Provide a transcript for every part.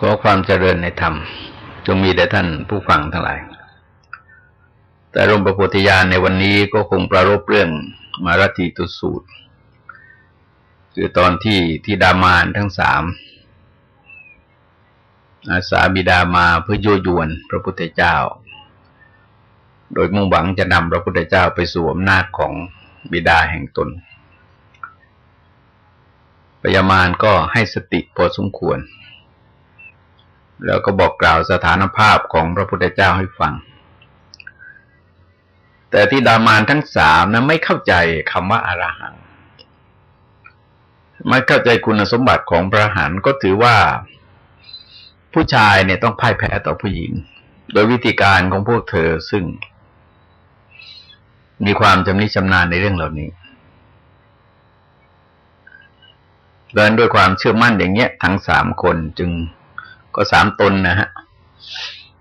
ขอความเจริญในธรรม จงมีแด่ท่านผู้ฟังทั้งหลาย แต่รมประโพธิญาณในวันนี้ก็คงประรบเรื่องมารติตุสูตร คือตอนที่ที่ดามานทั้งสามอาสาบิดามาเพื่อโยยวนพระพุทธเจ้า โดยมุ่งหวังจะนำพระพุทธเจ้าไปสู่อำนาจของบิดาแห่งตนปยามานก็ให้สติพอสมควร แล้วก็บอกกล่าวสถานภาพของพระพุทธเจ้าให้ฟัง แต่ที่ดามานทั้งสามนะไม่เข้าใจคำว่าอารหัง ไม่เข้าใจคุณสมบัติของพระหันก็ถือว่า ผู้ชายเนี่ยต้องพ่ายแพ้ต่อผู้หญิง โดยวิธีการของพวกเธอซึ่ง มีความจำนิชำนาญในเรื่องเหล่านี้เดินด้วยความเชื่อมั่นอย่างเงี้ย ทั้งสามคนจึง ก็สามตนนะฮะ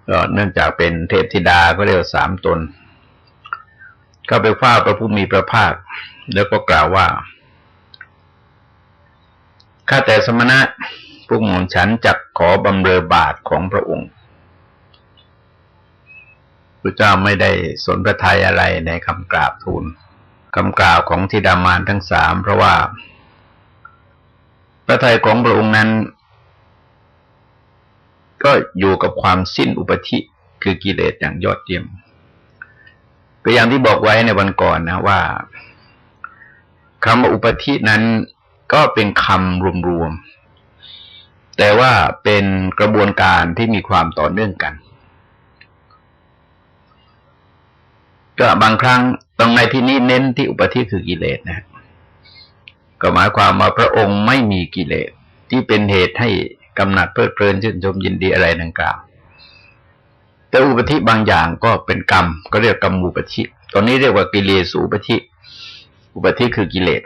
ก็เนื่องจากเป็นเทพธิดาก็เรียกว่าสามตน ก็ไปฟ้าพระผู้มีพระภาค แล้วก็กล่าวว่าข้าแต่สมณะพวกหม่อมฉันจักขอบำเรอบาทของพระองค์พระเจ้าไม่ได้สนพระทัยอะไรในคำกราบทูลคำกล่าวของธิดามานทั้งสามเพราะว่า พระทัยของพระองค์นั้น ก็อยู่กับความสิ้นอุปธิคือกิเลสอย่างยอดเยี่ยมก็อย่างที่บอกไว้ในวันก่อนนะว่าคำว่าอุปธินั้นก็เป็นคำรวมๆ แต่ว่าเป็นกระบวนการที่มีความต่อเนื่องกัน ก็บางครั้งตรงในที่นี้เน้นที่อุปธิคือกิเลสนะก็หมายความว่าพระองค์ไม่มีกิเลสที่เป็นเหตุให้ กำหนัดเพลิดเพลินชื่นชมยินดีอะไรดังกล่าว แต่อุปธิบางอย่างก็เป็นกรรม ก็เรียกกรรมอุปธิตอนนี้เรียกว่ากิเลสอุปธิอุปธิคือกิเลส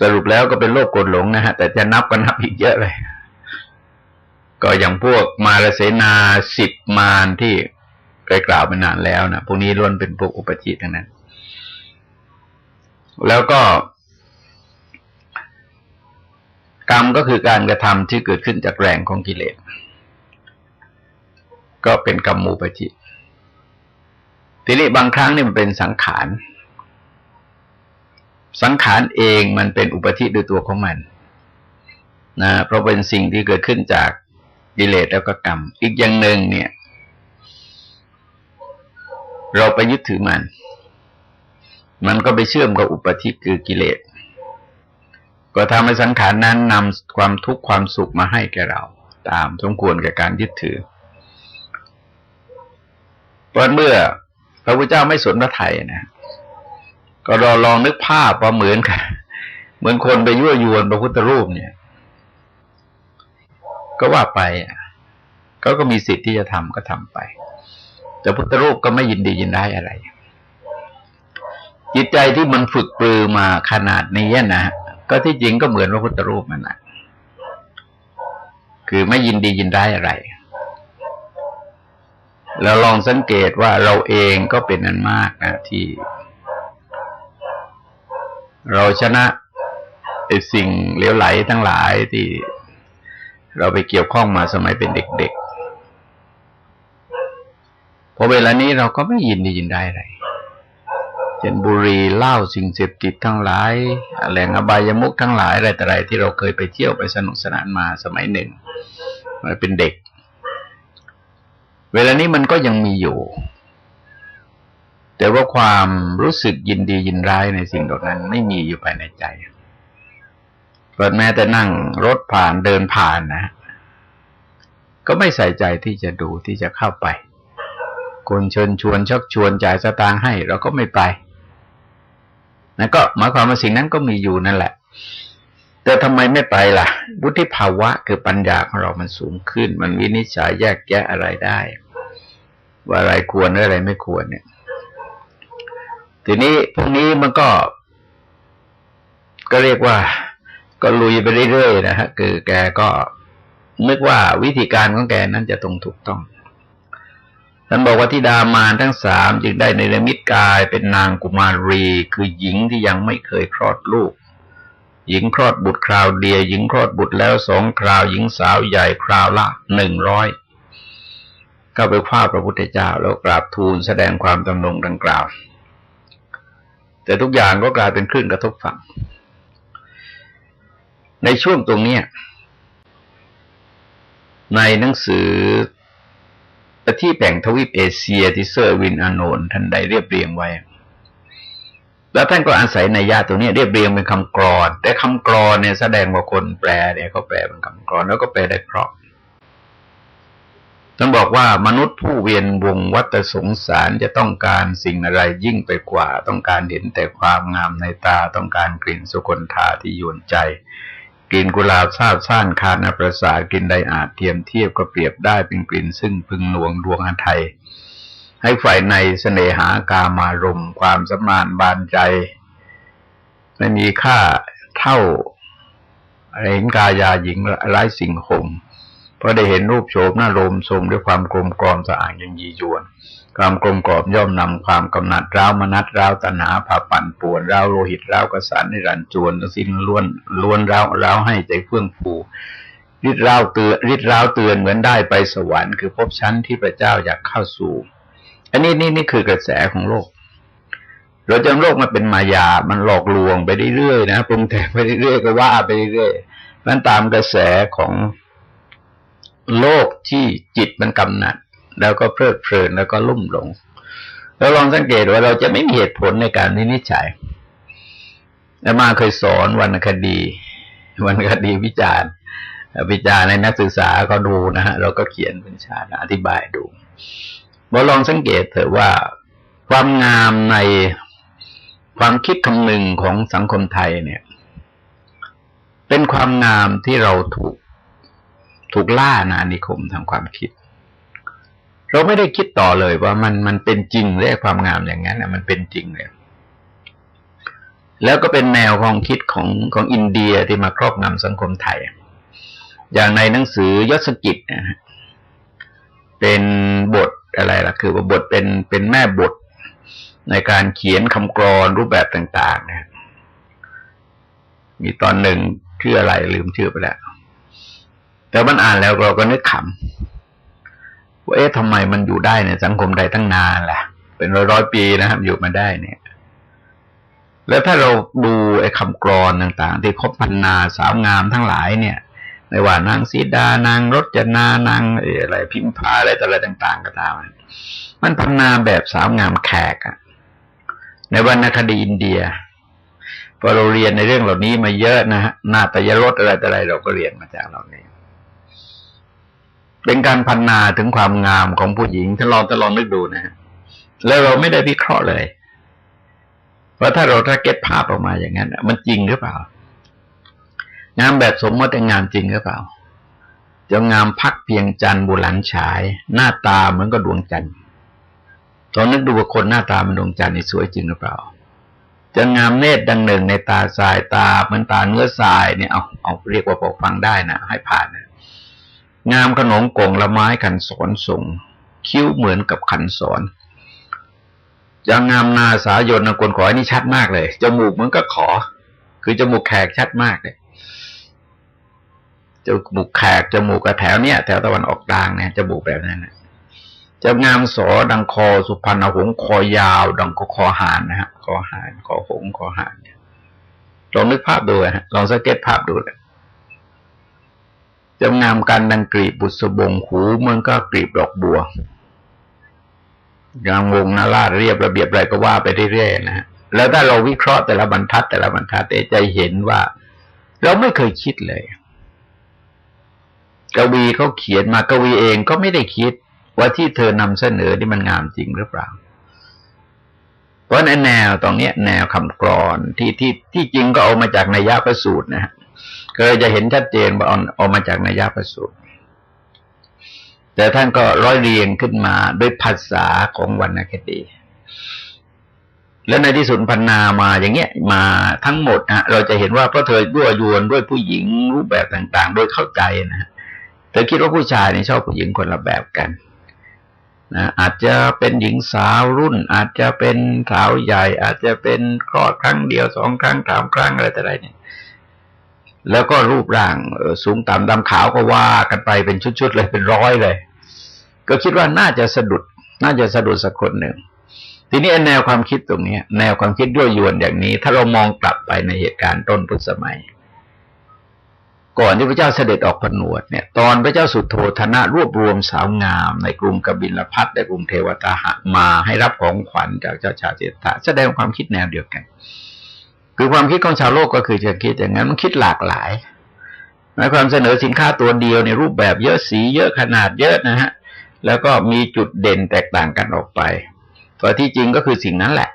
สรุปแล้วก็เป็นโลกกดหลงนะฮะ แต่จะนับก็นับอีกเยอะเลย ก็อย่างพวกมารเสนาสิบมารที่เคยกล่าวมานานแล้วนะพวกนี้ล้วนเป็นพวกอุปธิทั้งนั้น แล้วก็ กรรมก็คือการกระทำที่เกิดขึ้นจากแรงของกิเลส ก็เป็นกรรมมูปจิต ทีนี้บางครั้งนี่มันเป็นสังขาร สังขารเองมันเป็นอุปธิโดยตัวของมันนะเพราะเป็นสิ่งที่เกิดขึ้นจากกิเลสแล้วก็กรรม อีกอย่างหนึ่งเนี่ย เราไปยึดถือมัน มันก็ไปเชื่อมกับอุปธิคือกิเลส ก็ทำให้สังขารนั้นนำความทุกข์ความสุขมาให้แก่เรา ตามสมควรแก่การยึดถือเพราะเมื่อพระพุทธเจ้าไม่สนพระไทยนะก็รอลองนึกภาพว่าเหมือนกันเหมือนคนไปยั่วยวนพระพุทธรูปเนี่ย ก็ว่าไปเขาก็มีสิทธิ์ที่จะทำก็ทำไป แต่พุทธรูปก็ไม่ยินดียินได้อะไร จิตใจที่มันฝึกปรือมาขนาดนี้นะ ก็ที่จริงก็เหมือนพระพุทธรูปนั่นแหละคือไม่ยินดียินได้อะไร แล้วลองสังเกตว่าเราเองก็เป็นนันมากนะที่ เราชนะไอ้สิ่งเหลวไหลทั้งหลายที่เราไปเกี่ยวข้องมาสมัยเป็นเด็กๆพอเวลานี้เราก็ไม่ยินดียินได้อะไร ช่นบุรีเหล้าสิ่งเสพติดทั้งหลาย แหล่งอบายมุกทั้งหลายอะไรแต่อะไรที่เราเคยไปเที่ยวไปสนุกสนานมาสมัยหนึ่งมันเป็นเด็ก เวลานี้มันก็ยังมีอยู่ แต่ว่าความรู้สึกยินดียินร้ายในสิ่งเหล่านั้นไม่มีอยู่ภายในใจเปิดแม้แต่นั่งรถผ่านเดินผ่านนะ ก็ไม่ใส่ใจที่จะดูที่จะเข้าไปคนเชิญชวนชักชวนจ่ายสตางค์ให้ เราก็ไม่ไป นั่นก็หมายความว่าสิ่งนั้นก็มีอยู่นั่นแหละ แต่ทำไมไม่ไปล่ะวุฒิภาวะคือปัญญาของเรามันสูงขึ้น มันวินิจฉัยแยกแยะอะไรได้ ว่าอะไรควรหรืออะไรไม่ควรเนี่ย ทีนี้พวกนี้มันก็ ก็เรียกว่า ก็ลุยไปเรื่อยๆนะฮะคือแกก็นึกว่าวิธีการของแกนั้นจะตรงถูกต้อง ท่านบอกว่าที่ดามานทั้งสามจึงได้ในรมิตกายเป็นนางกุมารี คือหญิงที่ยังไม่เคยคลอดลูก หญิงคลอดบุตรคราวเดียวหญิงคลอดบุตรแล้วสองคราวหญิงสาวใหญ่คราวละหนึ่งร้อยก็ไปคว้าพระพุทธเจ้าแล้วกราบทูลแสดงความจำนงดังกล่าว แต่ทุกอย่างก็กลายเป็นคลื่นกระทบฝั่ง ในช่วงตรงนี้ในหนังสือ ที่แบ่งทวีปเอเชียที่เซอร์วินอานนท่านใดเรียบเรียงไว้ แล้วท่านก็อาศัยในญาติตัวนี้เรียบเรียงเป็นคำกรอน แต่คำกรอนเนี่ยแสดงว่าคนแปลเนี่ยเขาแปลเป็นคำกรอนแล้วก็แปลได้เพราะต้องบอกว่ามนุษย์ผู้เวียนวงวัฏสงสารจะต้องการสิ่งอะไรยิ่งไปกว่า ต้องการเห็นแต่ความงามในตาต้องการกลิ่นสุกนธาที่ยวนใจ กลิ่นกุหลาบซาบซ่านคานาประสาทกลิ่นใดอาจเทียมเทียบก็เปรียบได้เป็นกลิ่นซึ่งพึงหนวงดวงอันไทย ให้ฝ่ายในเสน่หากามารมความสมานบานใจ ไม่มีค่าเท่าเห็นกายาหญิงไร้สิ่งข่มเพราะได้เห็นรูปโฉมหน้ารมทรงด้วยความกลมกลอมสะอาดยังยียวน ความกลมกรอบย่อมนำความกำหนัดร้าวมนัดร้าวตัณหาผาปั่นป่วนร้าวโลหิตร้าวกระสานในรันจวนสิ้นล้วนล้วนร้าวร้าวให้ใจเฟื่องฟูริดร้าวเตือนริดร้าวเตือนเหมือนได้ไปสวรรค์คือพบชั้นที่พระเจ้าอยากเข้าสู่ อันนี้นี่นี่คือกระแสของโลก เราจำโลกมาเป็นมายา มันหลอกลวงไปเรื่อยๆนะปรุงแต่งไปเรื่อยๆก็ว่าไปเรื่อยๆนั้นตามกระแสของโลกที่จิตมันกำหนัด แล้วก็เพลิดเพลินแล้วก็ลุ่มหลงเราลองสังเกตว่าเราจะไม่มีเหตุผลในการวินิจฉัยแล้วมาเคยสอนวรรณคดี วรรณคดีวิจารณ์วิจารณ์ในนักศึกษาก็ดูนะฮะเราก็เขียนเป็นชาอธิบายดูบอลองสังเกตเถอะว่าความงามในความคิดคำนึงของสังคมไทยเนี่ย เป็นความงามที่เราถูกถูกล่านานิคมทางความคิด เราไม่ได้คิดต่อเลยว่ามันมันเป็นจริงเลยความงามอย่างนั้นมันเป็นจริงเลยแล้วก็เป็นแนวความคิดของของอินเดียที่มาครอบงำสังคมไทย อย่างในหนังสือยศกิจนะฮะเป็นบทอะไรล่ะ คือว่าบทเป็นเป็นแม่บทในการเขียนคำกรอนรูปแบบต่างๆนะมีตอนหนึ่งชื่ออะไรลืมชื่อไปแล้ว แต่มันอ่านแล้วเราก็นึกขำ ว่าเอ๊ะทำไมมันอยู่ได้ในสังคมใดตั้งนานแหละเป็นร้อยร้อยปีนะครับ อยู่มาได้เนี่ย แล้วถ้าเราดูไอ้คำกรอนต่างๆ ที่คบพันนาสาวงามทั้งหลายเนี่ยไม่ว่านางสีดานางรจนานางอะไรพิมพาอะไรต่ออะไรต่าง ๆ ก็ตาม มันพันนาแบบสาวงามแขกอะในวรรณคดีอินเดียพอเราเรียนในเรื่องเหล่านี้มาเยอะนะฮะนาตยรสอะไรต่ออะไรเราก็เรียนมาจากเหล่านี้ เป็นการพันนาถึงความงามของผู้หญิงถ้าลองจะลองนึกดูนะแล้วเราไม่ได้วิเคราะห์เลยว่าถ้าเราถ้าเก็ตภาพออกมาอย่างนั้นมันจริงหรือเปล่า งามแบบสมมติงามจริงหรือเปล่าจะงามพักเพียงจันบุหลันฉาย หน้าตาเหมือนกับดวงจันทร์ตอนนึกดูว่าคนหน้าตามันดวงจันทร์นี่สวยจริงหรือเปล่า จะงามเนตรดังหนึ่งในตาทรายตาเหมือนตาเนื้อทรายเนี่ยเอาเอาเรียกว่าปกฟังได้นะให้ผ่านนะ งามขนมกงละไม้ขันสอนส่ง คิ้วเหมือนกับขันสอนอย่างงามนาสายนนกลขอนี่ชัดมากเลยจมูกเหมือนก็ขอ คือจมูกแขกชัดมากเลยจมูกแขกจมูกกระแถวเนี้ยแถวตะวันออกกลางเนี่ยจมูกแบบนั้นนะจะงามสอดังคอสุพรรณหงคอยาว ดังคอหานนะฮะคอหานคอหงคอหานลองนึกภาพดูฮะลองสังเกตภาพดูเลย จะงามกันดังกรีบบุษบงหูมันก็กรีบดอกบัวงามวงนาลาดเรียบระเบียบอะไรก็ว่าไปเรื่อยๆนะแล้วถ้าเราวิเคราะห์แต่ละบรรทัด แต่ละบรรทัดจเห็นว่า เราไม่เคยคิดเลย กวีเขาเขียนมากวีเองก็ไม่ได้คิด ว่าที่เธอนำเสนอที่มันงามจริงหรือเปล่า เพราะในแนวตรงนี้แนวคำกรอนที่ที่ที่จริงก็เอามาจากนายะประสูตรนะฮะ ก็จะเห็นชัดเจนว่าออกมาจากนัยยะประสูตรแต่ท่านก็ร้อยเรียงขึ้นมาด้วยภาษาของวรรณคดี และในที่สุดพันนามาอย่างเงี้ยมาทั้งหมดนะเราจะเห็นว่าพระเธอยั่วยยวนด้วยผู้หญิงรูปแบบต่าง ๆ โดยเข้าใจนะเธอคิดว่าผู้ชายนี่ชอบผู้หญิงคนละแบบกันนะอาจจะเป็นหญิงสาวรุ่น อาจจะเป็นสาวใหญ่ อาจจะเป็นคลอดครั้งเดียวสองครั้งสามครั้งอะไรแต่ไรเนี่ย แล้วก็รูปร่างออสูงต่ำดำขาวก็ว่ากันไปเป็นชุดๆเลยเป็นร้อยเลย ก็คิดว่าน่าจะสะดุด น่าจะสะดุดสักคนหนึ่ง ทีนี้แนวความคิดตรงนี้แนวความคิดยั่วยวนอย่างนี้ ถ้าเรามองกลับไปในเหตุการณ์ต้นพุทธสมัย ก่อนที่พระเจ้าเสด็จออกผนวดเนี่ย ตอนพระเจ้าสุโธธนะรวบรวมสาวงาม ในกรุงกบิลพัทในกรุงเทวตาหะมาให้รับของขวัญจากเจ้าชาเจตตาแสดงความคิดแนวเดียวกัน คือความคิดของชาวโลกก็คือจะคิดอย่างนั้นมันคิดหลากหลายหมายความเสนอสินค้าตัวเดียวในรูปแบบเยอะสีเยอะขนาดเยอะนะฮะ แล้วก็มีจุดเด่นแตกต่างกันออกไปแต่ที่จริงก็คือสิ่งนั้นแหละ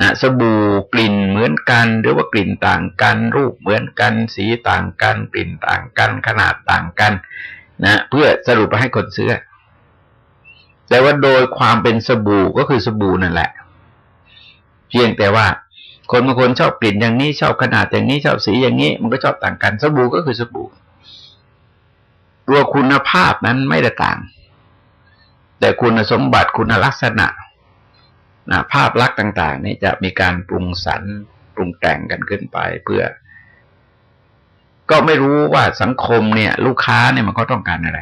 นะสบู่กลิ่นเหมือนกัน หรือว่ากลิ่นต่างกัน รูปเหมือนกัน สีต่างกัน กลิ่นต่างกัน ขนาดต่างกัน นะ เพื่อสรุปไปให้คนซื้อ แต่ว่าโดยความเป็นสบู่ก็คือสบู่นั่นแหละ เพียงแต่ว่า คนบางคนชอบกลิ่นอย่างนี้ชอบขนาดอย่างนี้ชอบสีอย่างนี้ มันก็ชอบต่างกันสบู่ก็คือสบู่ตัวคุณภาพนั้นไม่ได้ต่าง แต่คุณสมบัติคุณลักษณะนะภาพลักษณ์ต่าง ๆ นี่จะมีการปรุงสรรปรุงแต่งกันขึ้นไปเพื่อ ก็ไม่รู้ว่าสังคมเนี่ย ลูกค้าเนี่ยมันก็ต้องการอะไร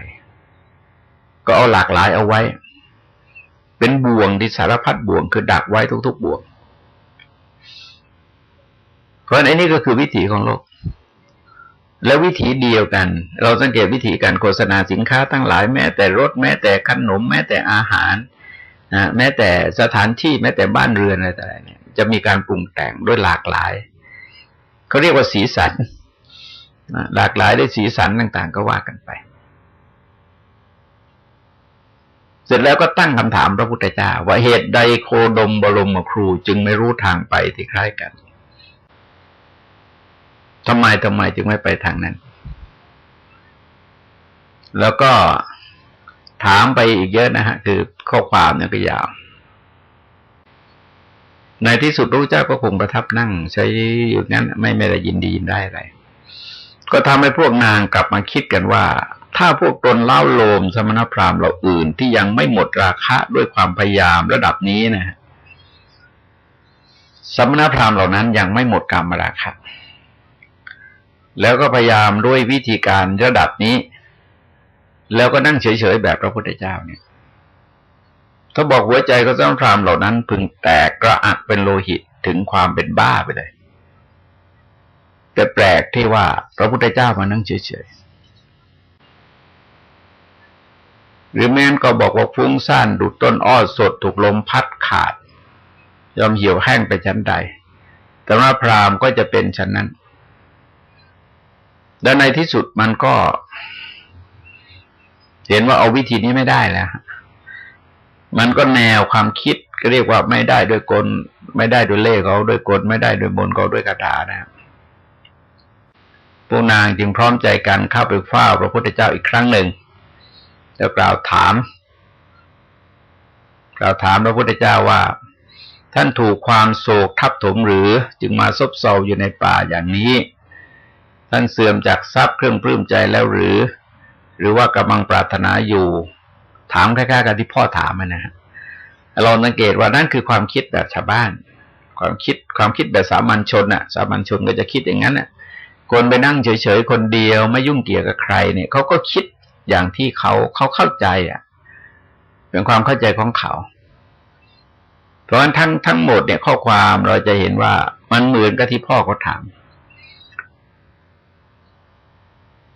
ก็เอาหลากหลายเอาไว้ เป็นบ่วงที่สารพัดบ่วงคือดักไว้ทุก ๆ บ่วง เพราะอันนี้ก็คือวิถีของโลก แล้ววิถีเดียวกัน เราสังเกตวิถีการโฆษณาสินค้าทั้งหลายแม้แต่รถแม้แต่ขนม แม้แต่อาหารนะแม้แต่สถานที่แม้แต่บ้านเรือนอะไรต่างๆเนี่ยจะมีการปรุงแต่งด้วยหลากหลายเขาเรียกว่าสีสันนะหลากหลายด้วยสีสันต่างๆ ก็ว่ากันไป เสร็จแล้วก็ตั้งคำถามพระพุทธเจ้าว่าเหตุใดโคดมบรมครูจึงไม่รู้ทางไปที่คล้ายกัน ทำไมทำไมจึงไม่ไปทางนั้น แล้วก็ถามไปอีกเยอะนะฮะ คือข้อความเนี่ยก็ยาว ในที่สุดพระเจ้าก็คงประทับนั่ง ใช้อยู่นั้นไม่ไม่ได้ยินดียินได้อะไร ก็ทำให้พวกนางกลับมาคิดกันว่า ถ้าพวกตนเล่าโลมสมณพราหมณ์เราอื่นที่ยังไม่หมดราคะด้วยความพยายามระดับนี้นะสมณพราหมณ์เหล่านั้นยังไม่หมดกรรมราคะ แล้วก็พยายามด้วยวิธีการระดับนี้ แล้วก็นั่งเฉยๆแบบพระพุทธเจ้าเนี่ยถ้าบอกหัวใจก็ต้องพรามเหล่านั้น พึงแตกกระอักเป็นโลหิตถึงความเป็นบ้าไปเลย แต่แปลกที่ว่าพระพุทธเจ้ามานั่งเฉยๆหรือแม้นก็บอกว่าฟุ้งซ่านดุดต้นอ้อสดถูกลมพัดขาด ยอมเหี่ยวแห้งไปชั้นใดแต่ว่าพรามก็จะเป็นชั้นนั้น และในที่สุดมันก็ เห็นว่าเอาวิธีนี้ไม่ได้แล้ว มันก็แนวความคิดก็เรียกว่าไม่ได้ด้วยกล ไม่ได้ด้วยเล่เขาด้วยกล ไม่ได้ด้วยมนเขาด้วยคาถานะครับพวกนางจึงพร้อมใจกันเข้าไปเฝ้าพระพุทธเจ้าอีกครั้งหนึ่ง แล้วกล่าวถาม กล่าวถามพระพุทธเจ้าว่า ท่านถูกความโศกทับถมหรือจึงมาซบเซาอยู่ในป่าอย่างนี้ ท่านเสื่อมจากทรัพย์เครื่องปลื้มใจแล้วหรือ หรือว่ากำลังปรารถนาอยู่ ถามคล้ายๆกับที่พ่อถามนะฮะเราสังเกตว่านั่นคือความคิดแบบชาวบ้าน ความคิดความคิดแบบสามัญชนน่ะ สามัญชนก็จะคิดอย่างนั้นน่ะคนไปนั่งเฉยๆคนเดียวไม่ยุ่งเกี่ยวกับใครเนี่ยเขาก็คิดอย่างที่เขาเขาเข้าใจอะ เป็นความเข้าใจของเขา เพราะฉะนั้นทั้งทั้งหมดเนี่ยข้อความเราจะเห็นว่ามันเหมือนกับที่พ่อเขาถาม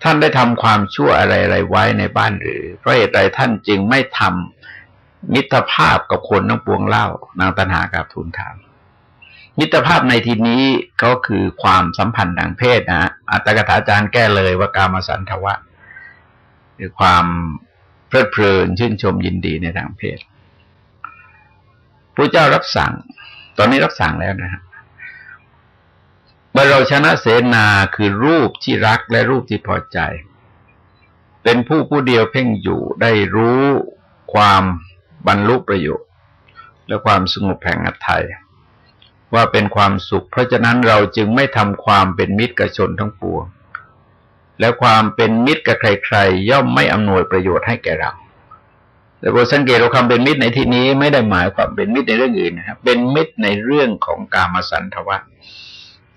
ท่านได้ทำความชั่วอะไรอะไรไว้ในบ้านหรือ เพราะเหตุใดท่านจึงไม่ทำมิตรภาพกับคนน้องปวงเล่านางตันหากับทูลถาม มิตรภาพในที่นี้ก็คือความสัมพันธ์ทางเพศนะอัตถกถาจารย์แก้เลยว่ากามสันทวะคือความเพลิดเพลินชื่นชมยินดีในทางเพศพระเจ้ารับสั่ง ตอนนี้รับสั่งแล้วนะฮะ เมื่อเราชนะเสนาคือรูปที่รักและรูปที่พอใจ เป็นผู้ผู้เดียวเพ่งอยู่ได้รู้ความบรรลุประโยชน์ และความสงบแห่งอัตไทยว่าเป็นความสุข เพราะฉะนั้นเราจึงไม่ทำความเป็นมิตรกับชนทั้งปวง และความเป็นมิตรกับใครๆ ย่อมไม่อำนวยประโยชน์ให้แก่เรา แต่โปรดสังเกตเราคำเป็นมิตรในที่นี้ไม่ได้หมายความเป็นมิตรในเรื่องอื่นนะครับเป็นมิตรในเรื่องของกามสันทวะ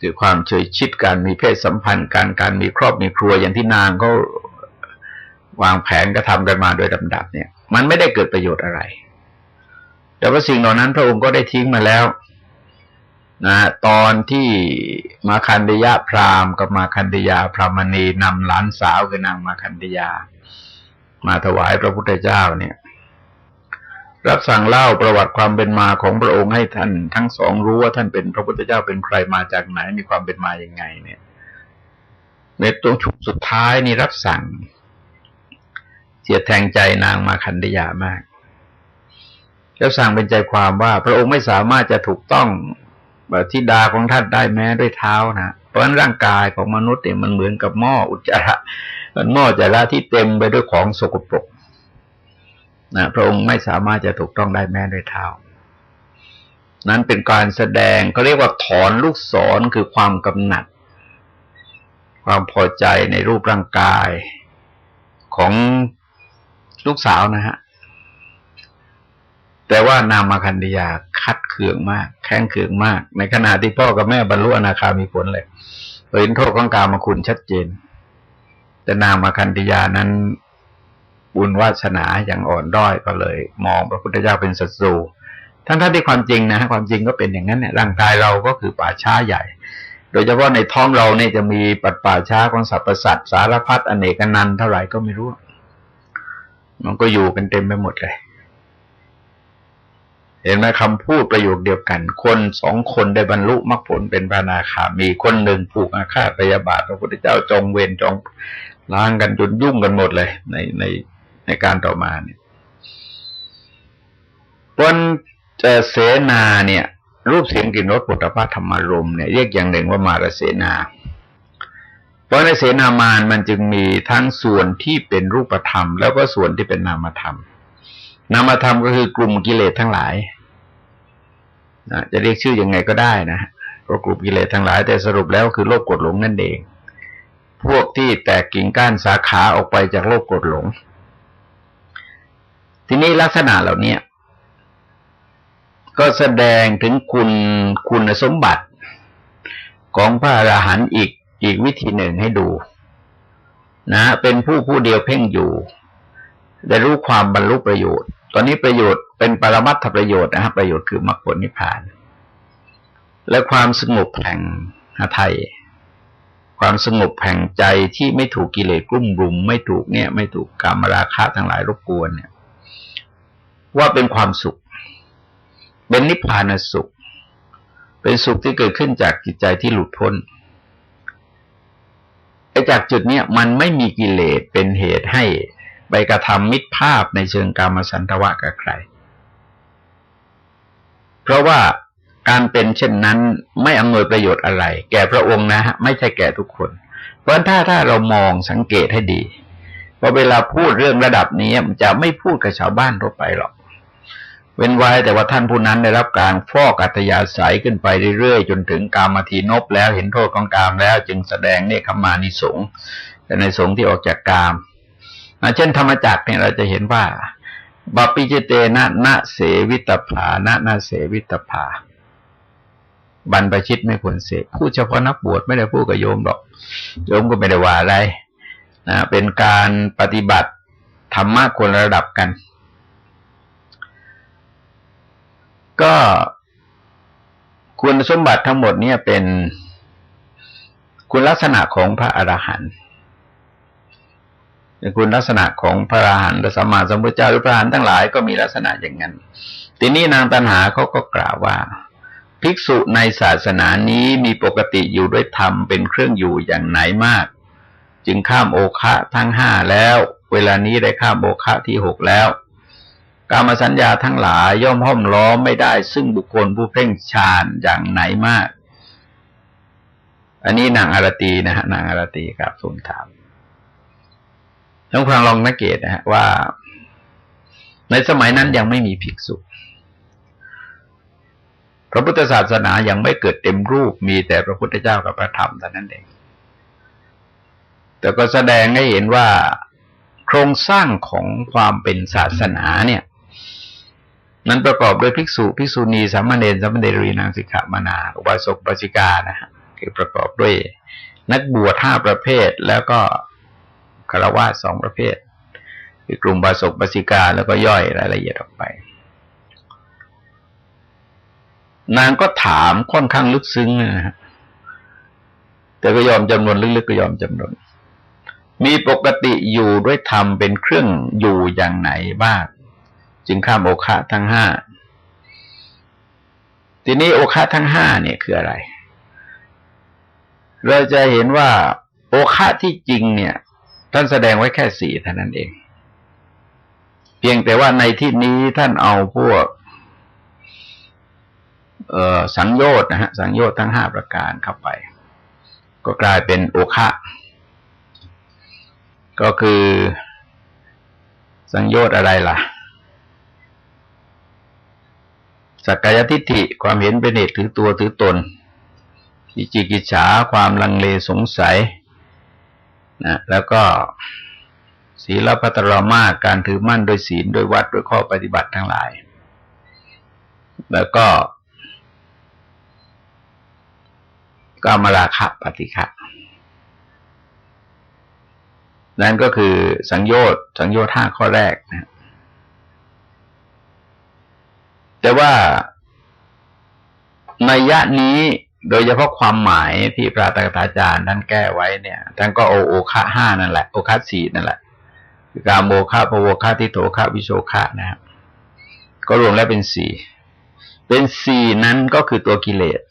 คือความเฉยชิดการมีเพศสัมพันธ์การการมีครอบมีครัวอย่างที่นางเขาวางแผนกระทำกันมาโดยลำดับเนี่ย มันไม่ได้เกิดประโยชน์อะไร แต่ว่าสิ่งเหล่านั้นพระองค์ก็ได้ทิ้งมาแล้วนะตอนที่มาคันธยาพราหมณ์กับมาคันธยาพรามณีนำหลานสาวคือนางมาคันธยา มาถวายพระพุทธเจ้าเนี่ย รับสั่งเล่าประวัติความเป็นมาของพระองค์ให้ท่านทั้งสองรู้ว่าท่านเป็นพระพุทธเจ้าเป็นใครมาจากไหนมีความเป็นมาอย่างไง เนี่ย ในตรงชุดสุดท้ายนี่รับสั่งเสียแทงใจนางมาคันธยามากแล้วสั่งเป็นใจความว่า พระองค์ไม่สามารถจะถูกต้องทิดาของท่านได้แม้ด้วยเท้านะเพราะฉะนั้นร่างกายของมนุษย์เนี่ยมันเหมือนกับหม้ออุจจาระมันหม้ออุจจาระที่เต็มไปด้วยของสกปรก นะพระองค์ไม่สามารถจะถูกต้องได้แม้ด้วยเท้า นั้นเป็นการแสดงเขาเรียกว่าถอนลูกศรคือความกำหนัด ความพอใจในรูปร่างกายของลูกสาวนะฮะ แต่ว่านามาคันธยาคัดเคืองมาก แข้งเคืองมาก ในขณะที่พ่อกับแม่บรรลุอนาคามีผลเลยเห็นโทษของกามคุณชัดเจน แต่นามาคันธยานั้น บุญวาสนาอย่างอ่อนด้อยก็เลย มองพระพุทธเจ้าเป็นศัตรู ทั้งท่านที่ความจริงนะความจริงก็เป็นอย่างนั้นเนี่ยร่างกายเราก็คือป่าช้าใหญ่ โดยเฉพาะในท้องเราเนี่ยจะมีปัดป่าช้าของสรรพสัตว์สารพัดอเนกนันเท่าไหร่ก็ไม่รู้ มันก็อยู่กันเต็มไปหมดเลยเห็นไหมคำพูดประโยคเดียวกัน คนสองคนได้บรรลุมรรคผลเป็นพระนาคามีคนหนึ่งผูกอาฆาตพยาบาทพระพุทธเจ้าจองเวรจองล้างกันจนยุ่งกันหมดเลย ในใน ในการต่อมาเนี่ยบนเสนาเนี่ย รูปเสียงกลิ่นรสปุถะพธรรมารมเนี่ยเรียกอย่างหนึ่งว่ามารเสนา เพราะในเสนามานมันจึงมีทั้งส่วนที่เป็นรูปธรรม แล้วก็ส่วนที่เป็นนามธรรม นามธรรมก็คือกลุ่มกิเลสทั้งหลายนะจะเรียกชื่ออยังไงก็ได้นะเพราะกลุ่มกิเลสทั้งหลาย แต่สรุปแล้วคือโลภกดหลงนั่นเอง พวกที่แตกกิ่งก้านสาขาออกไปจากโลภกดหลง ทีนี้ลักษณะเหล่านี้ก็แสดงถึงคุณคุณสมบัติของพระอราหันต์อีกอีกวิธีหนึ่งให้ดู นะ เป็นผู้ผู้เดียวเพ่งอยู่ ได้รู้ความบรรลุประโยชน์ ตอนนี้ประโยชน์เป็นปรมัตถประโยชน์นะครับประโยชน์คือมรรคผลนิพพาน และความสงบแห่งหไทย ความสงบแห่งใจที่ไม่ถูกกิเลสกลุ่มรุม ไม่ถูกเนี่ย ไม่ถูกกามราคะทั้งหลายรบกวนเนี่ย ว่าเป็นความสุข เป็นนิพพานสุข เป็นสุขที่เกิดขึ้นจากจิตใจที่หลุดพ้นไอ้จากจุดเนี้ยมันไม่มีกิเลสเป็นเหตุให้ไปกระทำมิตรภาพในเชิงกรรมสันตวะกับใคร เพราะว่าการเป็นเช่นนั้นไม่อำนวยประโยชน์อะไร แก่พระองค์นะฮะไม่ใช่แก่ทุกคน เพราะถ้าถ้าเรามองสังเกตให้ดีว่าเวลาพูดเรื่องระดับนี้มันจะไม่พูดกับชาวบ้านทั่วไปหรอก เว้นไว้แต่ว่าท่านผู้นั้นได้รับการฟอกอัตยาศัยขึ้นไปเรื่อยๆ จนถึงกามาทีนบแล้วเห็นโทษของกามแล้วจึงแสดงเนคขมานิสงแต่ในสงที่ออกจากกามเช่นธรรมจักเนี่ยเราจะเห็นว่าบาปิเจเตนะนะเสวิตภานะนะเสวิตภาบรรพชิตไม่ควรเสกพูดเฉพาะนักบวชไม่ได้พูดกับโยมหรอก โยมก็ไม่ได้ว่าอะไรนะเป็นการปฏิบัติธรรมะคนระดับกัน ก็คุณสมบัติทั้งหมดเนี่ยเป็นคุณลักษณะของพระอรหันต์คุณลักษณะของพระอรหันต์และสัมมาสัมพุทธเจ้าหรือพระอรหันต์ทั้งหลายก็มีลักษณะอย่างนั้น ทีนี้นางตันหาเขาก็กล่าวว่า ภิกษุในศาสนานี้มีปกติอยู่ด้วยธรรมเป็นเครื่องอยู่อย่างไหนมาก จึงข้ามโอคะทั้งห้าแล้ว เวลานี้ได้ข้ามโอคะที่หกแล้ว กามสัญญาทั้งหลายย่อมห้อมล้อมไม่ได้ ซึ่งบุคคลผู้เพ่งฌานอย่างไหนมาก อันนี้นางอารตีนะฮะนางอารตีครับสูนถามต้องฟังลองนักเกตนะฮะว่า ในสมัยนั้นยังไม่มีภิกษุพระพุทธศาสนายังไม่เกิดเต็มรูปมีแต่พระพุทธเจ้ากับพระธรรมเท่านั้นเอง แต่ก็แสดงให้เห็นว่าโครงสร้างของความเป็นศาสนาเนี่ย นั้นประกอบด้วยภิกษุ ภิกษุณีสามเณรสามเณรีนางสิกขามานา อุบาสกปจิกานะฮะคือประกอบด้วยนักบวชห้าประเภท แล้วก็คารวะสองประเภท คือกลุ่มบาศกบาสิกาแล้วก็ย่อยรายละเอียดออกไป นางก็ถามค่อนข้างลึกซึ้งนะฮะแต่ก็ยอมจำนวนลึกๆก็ยอมจำนวนมีปกติอยู่ด้วยธรรมเป็นเครื่องอยู่อย่างไหนบ้าง จึงข้ามโอคะทั้งห้าทีนี้โอคะทั้งห้าเนี่ยคืออะไร เราจะเห็นว่า โอคะที่จริงเนี่ยท่านแสดงไว้แค่สี่เท่านั้นเอง เพียงแต่ว่าในที่นี้ท่านเอาพวกสังโยชน์นะฮะสังโยชน์ทั้งห้าประการเข้าไป ก็กลายเป็นโอคะก็คือสังโยชน์อะไรล่ะ สักกายทิฏฐิความเห็นเป็นเหตุถือตัวถือตนวิจิกิจฉาความลังเลสงสัยนะแล้วก็ศีลพัตรมาการถือมั่นโดยศีลโดยวัดโดยข้อปฏิบัติทั้งหลาย แล้วก็กามราคะปฏิฆะนั่นก็คือสังโยชน์สังโยชน์ห้าข้อแรกนะ แต่ว่าในยะนี้โดยเฉพาะความหมายที่พระตถาจารย์ท่านแก้ไว้เนี่ยท่านก็โอโอคะห้านั่นแหละโอคะสี่นั่นแหละการโมคะพโวคะทิโถคะวิโชคะนะครับก็รวมแล้วเป็นสี่เป็นสี่นั้นก็คือตัวกิเลส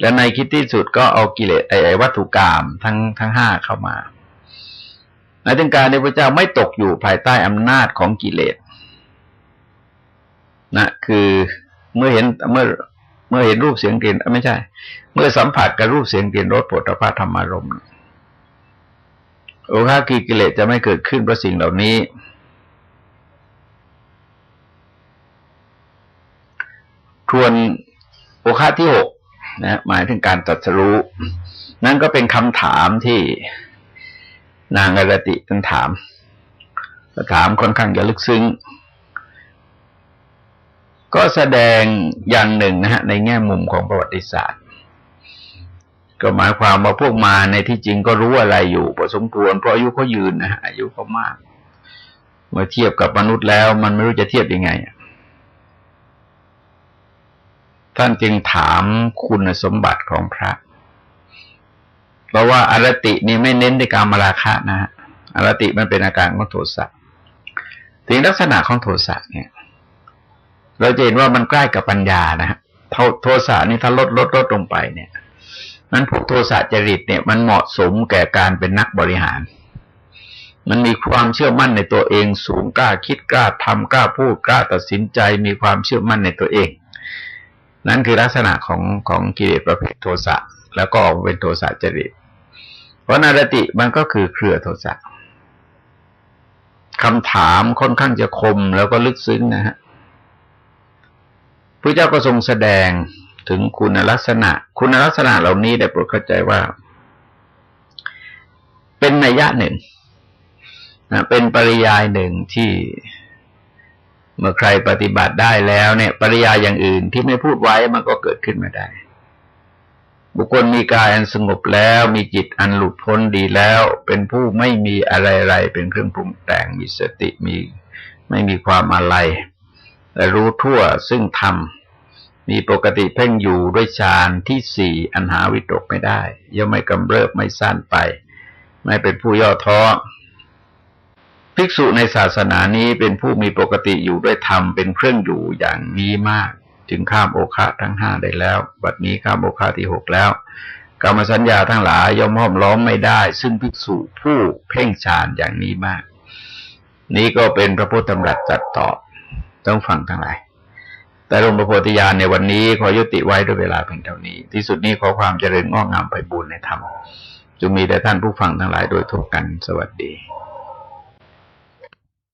และในคิดที่สุดก็เอากิเลสไอ้วัตถุกรรมทั้งทั้งห้าเข้ามาในถึงการในพระเจ้าไม่ตกอยู่ภายใต้อำนาจของกิเลส นะคือเมื่อเห็นเมื่อเมื่อเห็นรูปเสียงกลิ่นไม่ใช่ เมื่อสัมผัสกับรูปเสียงกลิ่นรสผลิภัณฑ์ธรรมารมณ์โอคากีกิเลสจะไม่เกิดขึ้นเพราะสิ่งเหล่านี้ ทวนโอคาที่หกนะหมายถึงการตัดสรู้ นั่นก็เป็นคำถามที่นางอรติท่านถามถามค่อนข้างจะลึกซึ้ง ก็แสดงอย่างหนึ่งนะฮะในแง่มุมของประวัติศาสตร์ ก็หมายความว่าพวกมาในที่จริงก็รู้อะไรอยู่พอสมควรเพราะอายุเขายืนนะฮะอายุเขามากเมื่อเทียบกับมนุษย์แล้ว มันไม่รู้จะเทียบยังไงท่านจึงถามคุณสมบัติของพระ เพราะว่าอารตินี่ไม่เน้นในการมาราคะนะฮะอารติมันเป็นอาการของโทสะถึงลักษณะของโทสะเนี่ย เราจะเห็นว่ามันใกล้กับปัญญานะฮะโทสะนี่ถ้าลดลดลดลงไปเนี่ยนั้นพวกโทสะจริตเนี่ยมันเหมาะสมแก่การเป็นนักบริหาร มันมีความเชื่อมั่นในตัวเอง สูงกล้าคิดกล้าทำกล้าพูดกล้าตัดสินใจมีความเชื่อมั่นในตัวเอง นั่นคือลักษณะของของกิเลสประเภทโทสะแล้วก็ออกเป็นโทสะจริต เพราะนารติมันก็คือเครือโทสะคำถามค่อนข้างจะคมแล้วก็ลึกซึ้งนะฮะ พระเจ้าก็ทรงแสดงถึงคุณลักษณะ คุณลักษณะเหล่านี้ได้โปรดเข้าใจว่า เป็นนัยยะหนึ่งนะเป็นปริยายหนึ่งที่เมื่อใครปฏิบัติได้แล้วเนี่ย ปริยายอย่างอื่นที่ไม่พูดไว้มันก็เกิดขึ้นมาได้ บุคคลมีกายอันสงบแล้ว มีจิตอันหลุดพ้นดีแล้ว เป็นผู้ไม่มีอะไรๆเป็นเครื่องปรุงแต่งมีสติมี ไม่มีความอะไร แต่รู้ทั่วซึ่งธรรมมีปกติเพ่งอยู่ด้วยฌานที่สี่อันหาวิตกไม่ได้ ย่อมไม่กำเริบไม่สั้นไป ไม่เป็นผู้ย่อท้อภิกษุในศาสนานี้เป็นผู้มีปกติอยู่ด้วยธรรมเป็นเครื่องอยู่อย่างนี้มาก จึงข้ามโอคะทั้งห้าได้แล้ว บัดนี้ข้ามโอคะที่หกแล้วกรรมสัญญาทั้งหลายย่อมห้อมล้อมไม่ได้ ซึ่งภิกษุผู้เพ่งฌานอย่างนี้มาก นี้ก็เป็นพระพุทธธรรมรัสจัดตอบ ต้องฟังทั้งหลาย แต่หลวงพ่อโพธิญาณในวันนี้ขอยุติไว้ด้วยเวลาเพียงเท่านี้ ที่สุดนี้ขอความเจริญงอกงามไปบุญในธรรมจงมีแต่ท่านผู้ฟังทั้งหลายโดยทั่วกัน สวัสดี